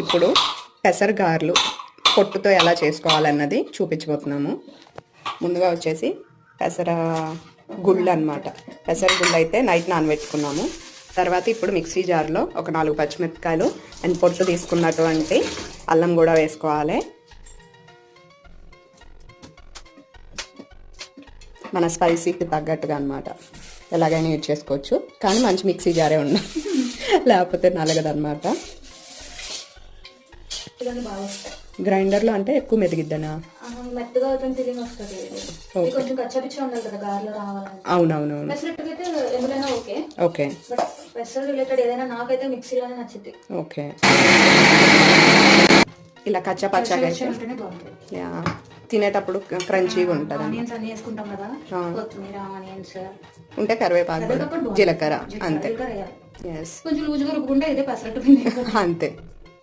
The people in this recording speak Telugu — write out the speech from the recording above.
ఇప్పుడు పెసరగారెలు పొట్టుతో ఎలా చేసుకోవాలన్నది చూపించబోతున్నాము. ముందుగా వచ్చేసి పెసర గుళ్ళు అనమాట పెసర గుళ్ళు అయితే నైట్ నానబెట్టుకున్నాము. తర్వాత ఇప్పుడు మిక్సీ జార్లో ఒక నాలుగు పచ్చిమిరపకాయలు అండ్ పొట్టు తీసుకున్నటువంటి అల్లం కూడా వేసుకోవాలి. మన స్పైసీకి తగ్గట్టుగా అనమాట ఎలాగైనా యూజ్ చేసుకోవచ్చు. కానీ మంచి మిక్సీ జారే ఉండాలి. లేకపోతే నలగదన్నమాట. బాగా వస్తాయి. గ్రైండర్లో అంటే ఎక్కువ మెదిగిద్దనా? మెత్తగా అవుతుంది ఫీలింగ్ వస్తుంది. ఇది. ఇది కొంచెం కచ్చపిచ్చ ఉండాలి కదా గారెలో అవునవునవును. పెసరట్టుకి అయితే ఎందుకైనా ఓకే. ఓకే. బట్ పెసర్ రిలేటెడ్ ఏదైనా నాకైతే మిక్సీలోనే నచ్చింది ఓకే. ఇలా కచ్చా పచ్చాగా యా. తినేటప్పుడు క్రంచీగా ఉంటుంది ఆనియన్స్ అన్ని వేసుకుంటాం కదా? ఆ. కొత్తిమీర ఆనియన్స్. ఉంటే కరివేపాకు జీలకర్ర అంతే. కొంచెం లూజుగా రుబ్బుకుంటే ఇదే పెసరట్టు పిండి అంతే.